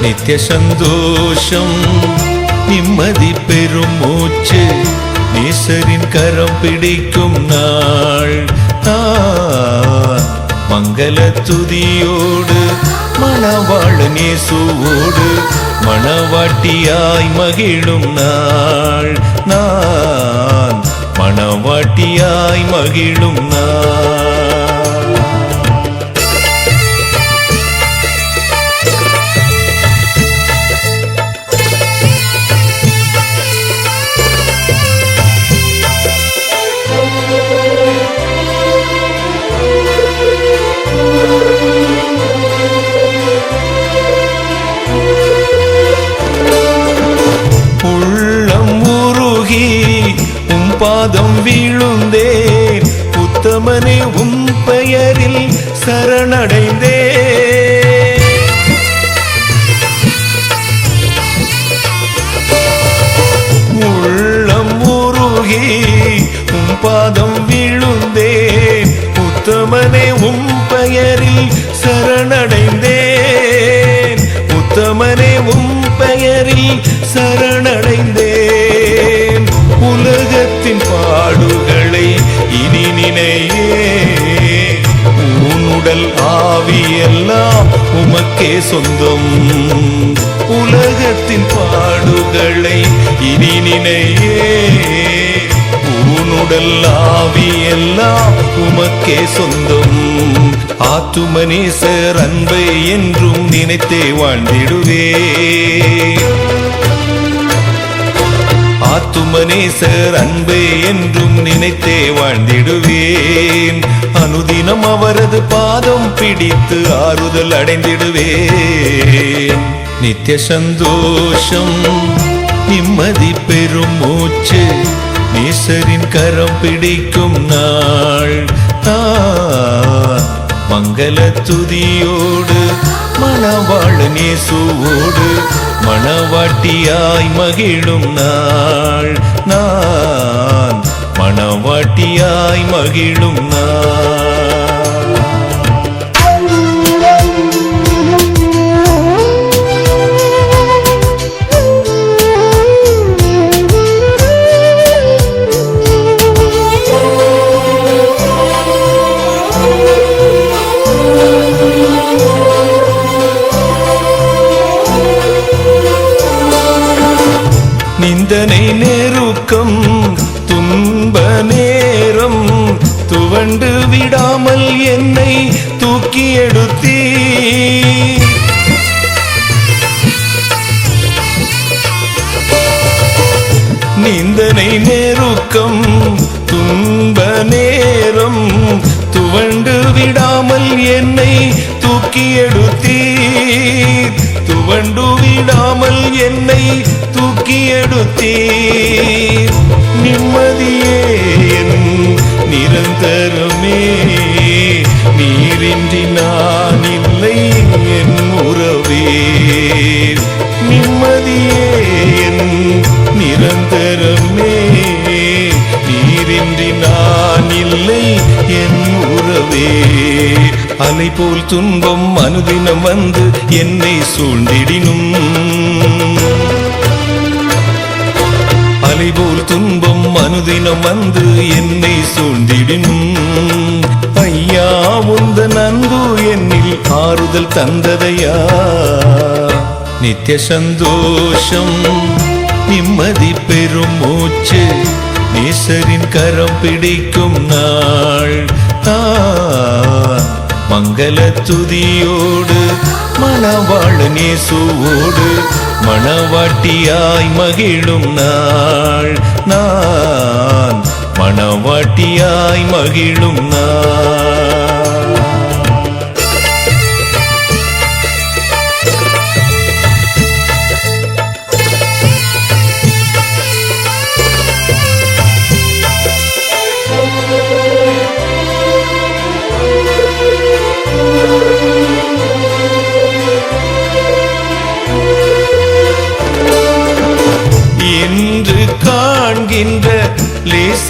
நித்திய சந்தோஷம் நிம்மதி பெரும் மூச்சு நேசரின் கரம் பிடிக்கும் நாள். மங்கள துதியோடு மணவாழ நேசுவோடு மணவாட்டியாய் மகிழும் நாள். நான் மணவாட்டியாய் மகிழும் நாள். பாதம் வீழுந்தேன். உத்தமனே உம் பெயரில் சரணடைந்தே உள்ளம் உருகி உம் பாதம் வீழுந்தேன். உத்தமனே உம் பெயரில் சரணடைந்தேன். உத்தமனே உம் பெயரில் சரண உடல் ஆவி எல்லாம் உமக்கே சொந்தம். உலகத்தின் பாடுகளை இனி நினையே. உன்னுடல் ஆவி எல்லாம் உமக்கே சொந்தம். ஆத்துமனேசர் அன்பை என்றும் நினைத்தே வாழ்ந்திடுவே. ஆத்துமனேசர் அன்பே என்றும் நினைத்தே வாழ்ந்திடுவேன். அனுதினம் அவரது பாதம் பிடித்து ஆறுதல் அடைந்திடுவேன். நித்திய சந்தோஷம் நிம்மதி பெறும் மூச்சு நேசரின் கரம் பிடிக்கும் நாள். நான் மங்கள துதியோடு மணவாழ நேசுவோடு மணவாட்டியாய் மகிழும் நாள். நான் மணவாட்டியாய் மகிழும் நாள். வேதனை நெருக்கம் துன்ப நேரம் துவண்டு விடாமல் என்னை தூக்கி எடுத்தீ. நிந்தனை நெருக்கம் துன்ப நேரம் துவண்டு விடாமல் என்னை தூக்கி எடுத்தீர். துவண்டு விடாமல் என்னை தூக்கி எடுத்தீர். நிம்மதியே என் நிரந்தரமே. நீரின்றி நான் இல்லை. நான் இல்லை என் உறவே. அலை போல் துன்பம் அனுதினம் வந்து என்னை சூழ்ந்திடினும். அலை போல் துன்பம் அனுதினம் வந்து என்னை சூழ்ந்திடினும். ஐயா உந்த நன்பு என்னில் ஆறுதல் தந்ததையா? நித்திய சந்தோஷம் நிம்மதி பெரும் மூச்சு நேசரின் கரம் பிடிக்கும் நாள் நான் மங்கள துதியோடு மணவாழ நேசுவோடு மணவாட்டியாய் மகிழும் நாள் நான். மணவாட்டியாய் மகிழும் நாள்.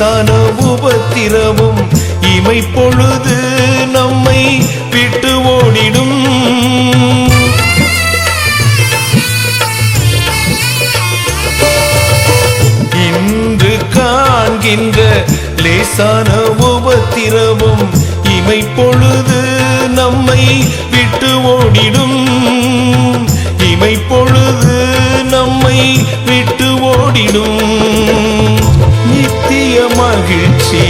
லேசான உபத்திரமும் இமை பொழுது நம்மை விட்டு ஓடிடும். இன்று காண்கின்ற லேசான உபத்திரமும் இமை பொழுது நம்மை விட்டு ஓடிடும். இமை பொழுது நம்மை விட்டு ஓடிடும். நித்திய மகிழ்ச்சி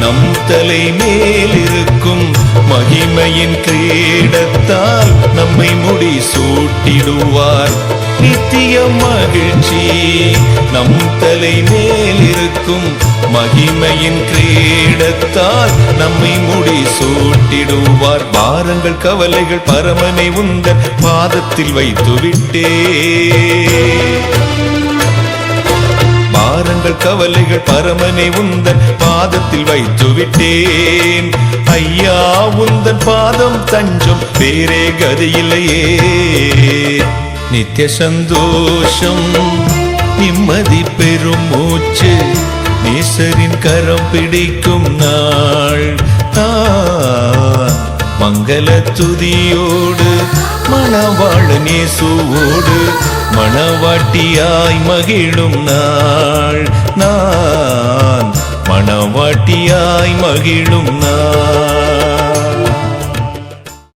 நம் தலை மேலிருக்கும் மகிமையின் கிரீடத்தால் நம்மை முடி சூட்டிடுவார். நித்திய மகிழ்ச்சி. நம் தலை மேல் இருக்கும் மகிமையின் கிரீடத்தால் நம்மை முடி சூட்டிடுவார். பாரங்கள் கவலைகள் பரமனை உந்தன் பாதத்தில் வைத்து விட்டே பாரங்கள் கவலைகள் பரமனை உந்தன் பாதத்தில் வைத்து விட்டேன் ஐயா உந்தன் பாதம் தஞ்சம் வேறே கதியில்லையே. நித்திய சந்தோஷம் நிம்மதி பெரும் மூச்சு நேசரின் கரம் பிடிக்கும் நாள் மங்கள துதியோடு மணவாழ நேசுவோடு மணவாட்டியாய் மகிழும் நாள் நான் மணவாட்டியாய் மகிழும் நாள்.